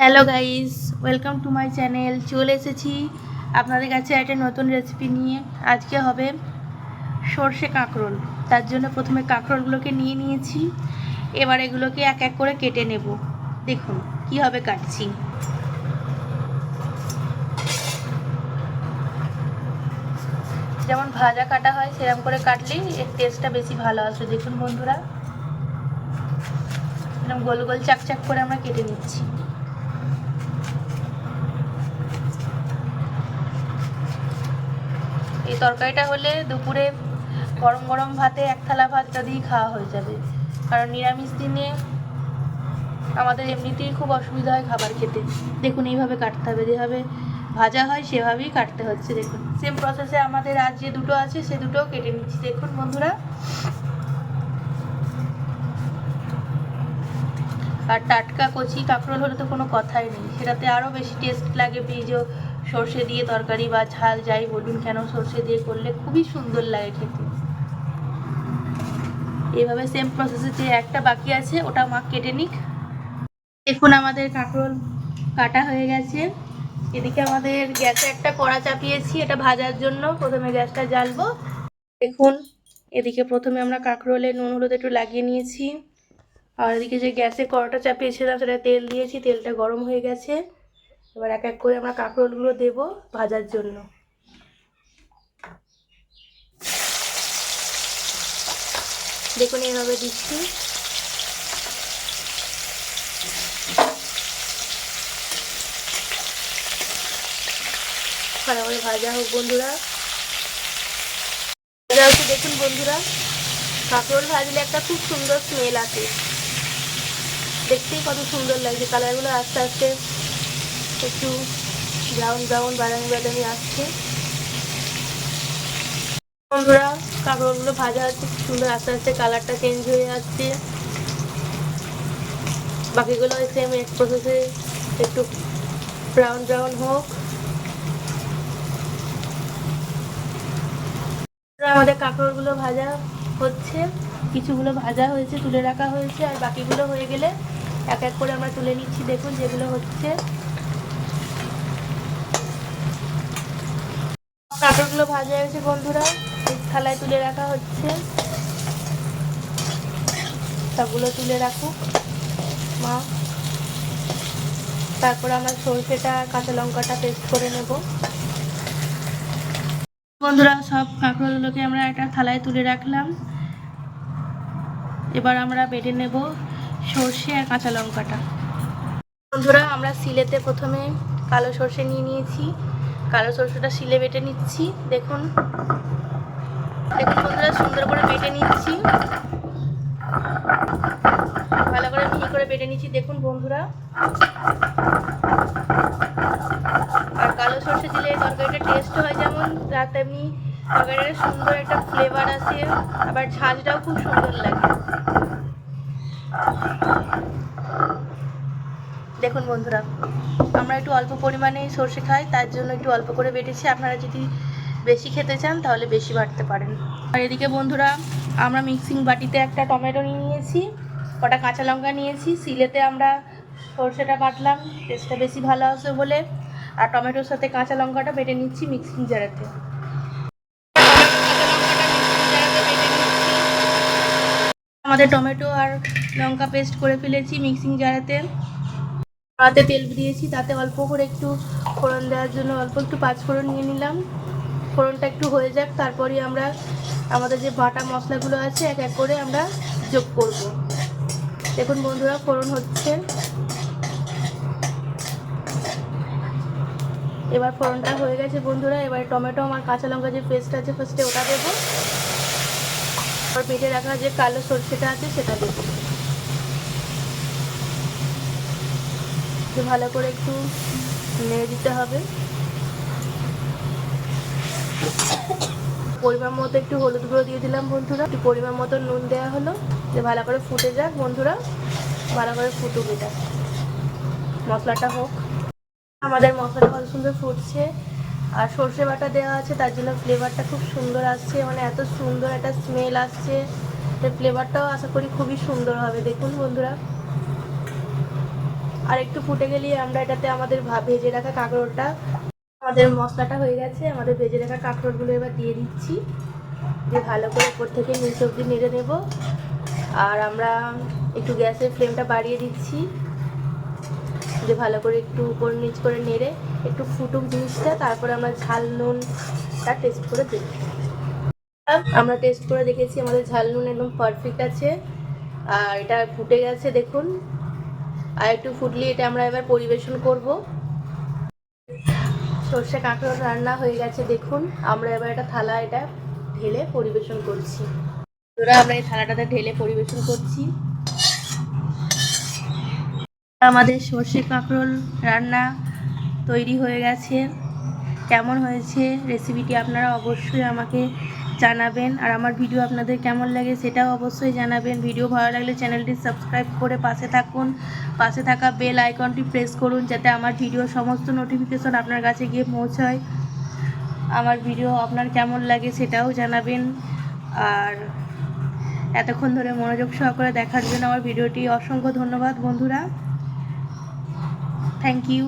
Hello guys welcome to my channel চলে এসেছি আপনাদের কাছে একটা নতুন রেসিপি নিয়ে। আজকে হবে সর্ষে কাঁকরোল। তার জন্য প্রথমে কাঁকরোলগুলোকে নিয়ে নিয়েছি। এবার এগুলোকে এক এক করে কেটে নেব। দেখুন কীভাবে কাটছি। যেমন ভাজা কাটা হয়, সেরকম করে কাটলেই এর টেস্টটা বেশি ভালো আসবে। দেখুন, বন্ধুরা। এরকম গোল গোল চাক চাক করে আমরা কেটে নিচ্ছি। এই তরকারিটা হলে দুপুরে গরম গরম ভাতে এক থালা ভাত যদি খাওয়া হয়ে যাবে। কারণ নিরামিষ দিনে আমাদের এমনিতেই খুব অসুবিধা হয় খাবার খেতে। দেখুন এইভাবে কাটতে হবে, যেভাবে ভাজা হয় সেভাবেই কাটতে হচ্ছে, দেখুন। সেম প্রসেসে আমাদের আজ যে দুটো আছে, সে দুটো কেটে নিচ্ছি। দেখুন বন্ধুরা। আর টাটকা কচি কাঁকরোল হলে তো কোনো কথাই নেই। সেটাতে আরও বেশি টেস্ট লাগে বীজ সর্ষে দিয়ে তরকারি বা ঝাল যাই বলুন কেন, সর্ষে দিয়ে করলে খুবই সুন্দর লাগে খেতে। এভাবে সেম প্রসেসে যে একটা বাকি আছে, ওটা মা কেটে নিক। দেখুন আমাদের কাঁকরোল কাটা হয়ে গেছে। এদিকে আমাদের গ্যাসে একটা কড়া চাপিয়েছি, এটা ভাজার জন্য। প্রথমে গ্যাসটা জ্বালবো। দেখুন, এদিকে প্রথমে আমরা কাঁকরোলে নুন, হলুদ একটু লাগিয়ে নিয়েছি। আর এদিকে যে গ্যাসে কড়াটা চাপিয়েছিলাম, সেটা তেল দিয়েছি, তেলটা গরম হয়ে গেছে। এবার এক এক করে আমরা কাঁকরোলগুলো দেব ভাজার জন্য। দেখুন এইভাবে দিচ্ছি। ভালো করে ভাজা হোক বন্ধুরা। দেখুন বন্ধুরা, কাঁকরোল ভাজলে একটা খুব সুন্দর স্মেল আসে। দেখতেই কত সুন্দর লাগছে। কালারগুলো আস্তে আস্তে একটু ব্রাউন ব্রাউন বাদামি বাদামি আসছে। বন্ধুরা কাঁকড়গুলো ভাজা হচ্ছে সুন্দর আস্তে আস্তে কালারটা চেঞ্জ হয়ে যাচ্ছে। বাকিগুলো সেম এক প্রসেসে একটু ব্রাউন ব্রাউন হোক। আমাদের কাঁকড়গুলো ভাজা হচ্ছে। কিছুগুলো ভাজা হয়েছে, তুলে রাখা হয়েছে, আর বাকিগুলো হয়ে গেলে এক এক করে আমরা তুলে নিচ্ছি। দেখুন যেগুলো হচ্ছে। কাঁকড়গুলো ভাজা হয়েছে বন্ধুরা। থালায় তুলে রাখা হচ্ছে। সবগুলো তুলে রাখুক। মা। তারপর আমার সরষেটা, কাঁচা লঙ্কাটা পেস্ট করে নেব। বন্ধুরা, সব কাঁকড়গুলোকে আমরা একটা থালায় তুলে রাখলাম। এবার আমরা বেটে নেব। সর্ষে আর কাঁচা লঙ্কাটা। বন্ধুরা, আমরা সিলেতে প্রথমে কালো সর্ষে নিয়ে নিয়েছি। কালো সর্ষেটা শিলে বেটে নিচ্ছি, দেখুন। দেখুন বন্ধুরা, সুন্দর করে বেটে নিচ্ছি। ভালো করে মিহি করে বেটে নিচ্ছি, দেখুন বন্ধুরা। আর কালো সর্ষে দিলে তরকারিটা টেস্ট হয় যেমন রাত তেমনি তরকারিটা সুন্দর একটা ফ্লেভার আসে। আবার ঝাঁঝটাও খুব সুন্দর লাগে। দেখুন বন্ধুরা, আমরা একটু অল্প পরিমাণে সর্ষে খাই, তার জন্য একটু অল্প করে বেটেছি। আপনারা যদি বেশি খেতে চান, তাহলে বেশি বাটতে পারেন। আর এদিকে বন্ধুরা, আমরা মিক্সিং বাটিতে একটা টমেটো নিয়ে নিয়েছি, কটা কাঁচা লঙ্কা নিয়েছি, সিলেতে আমরা সর্ষেটা বাটলাম, টেস্টটা বেশি ভালো আসবে বলে। আর টমেটোর সাথে কাঁচা লঙ্কাটা বেটে নিচ্ছি মিক্সিং জারেতে। আমাদের টমেটো আর লঙ্কা পেস্ট করে ফেলেছি মিক্সিং জারেতে কড়াতে তেল দিয়েছি, তাতে অল্প করে একটু ফোড়ন দেওয়ার জন্য অল্প একটু পাঁচফোড়ন নিয়ে নিলাম। ফোড়নটা একটু হয়ে যাক, তারপরে আমরা আমাদের যে বাটা মশলাগুলো আছে এক এক করে আমরা যোগ করব। দেখুন বন্ধুরা, ফোড়ন হচ্ছে। এবার ফোড়নটা হয়ে গেছে বন্ধুরা, এবার টমেটো, আমার কাঁচা লঙ্কা যে পেস্ট আছে ফার্স্টে ওটা দেবো। আর পেটে রাখা যে কালো সর্ষেটা আছে, সেটা দেবো ভালো করে একটু নেড়ে দিতে হবে। পরিমাণ মতো একটু হলুদ গুঁড়ো দিয়ে দিলাম বন্ধুরা। একটু পরিমাণ মতো নুন দেওয়া হলো, যে ভালো করে ফুটে যাক বন্ধুরা। ভালো করে ফুটুক এটা। মশলাটা হোক। আমাদের মশলাটা কত সুন্দর ফুটছে। আর সর্ষে বাটা দেওয়া আছে, তার জন্য ফ্লেভারটা খুব সুন্দর আসছে মানে এত সুন্দর একটা স্মেল আসছে। ফ্লেভারটাও আশা করি খুবই সুন্দর হবে। দেখুন বন্ধুরা। আর একটু ফুটে গেলেই আমরা এটাতে আমাদের ভেজে রাখা কাঁকরোলটা। আমাদের মশলাটা হয়ে গেছে, আমাদের ভেজে রাখা কাঁকরোলগুলো এবার দিয়ে দিচ্ছি। দিয়ে ভালো করে উপর থেকে নিচ অব্দি নেড়ে নেব। আর আমরা একটু গ্যাসের ফ্লেমটা বাড়িয়ে দিচ্ছি। দিয়ে ভালো করে একটু উপর নিচ করে নেড়ে একটু ফুটুক জিনিসটা, তারপরে আমরা ঝাল নুনটা টেস্ট করে দেখি। আমরা টেস্ট করে দেখেছি, আমাদের ঝাল নুন একদম পারফেক্ট আছে। আর এটা ফুটে গেছে, দেখুন। আর একটু ফুটলে এটা আমরা এবার পরিবেশন করব। সর্ষে কাঁকড় রান্না হয়ে গেছে, দেখুন। আমরা এবার এটা থালা এটা ঢেলে পরিবেশন করছি। আমরা এই থালাটাতে ঢেলে পরিবেশন করছি। আমাদের সর্ষে কাঁকরোল রান্না তৈরি হয়ে গেছে। কেমন হয়েছে? রেসিপিটি আপনারা অবশ্যই আমাকে জানাবেন। আর আমার ভিডিও আপনাদের কেমন লাগে সেটাও অবশ্যই জানাবেন। ভিডিও ভালো লাগলে চ্যানেলটি সাবস্ক্রাইব করে পাশে থাকুন। পাশে থাকা বেল আইকনটি প্রেস করুন যাতে আমার ভিডিও সমস্ত নোটিফিকেশন আপনার কাছে গিয়ে পৌঁছায়। আমার ভিডিও আপনার কেমন লাগে সেটাও জানাবেন। আর এতক্ষণ ধরে মনোযোগ সহকারে দেখার জন্য আমার ভিডিওটি অসংখ্য ধন্যবাদ বন্ধুরা। Thank you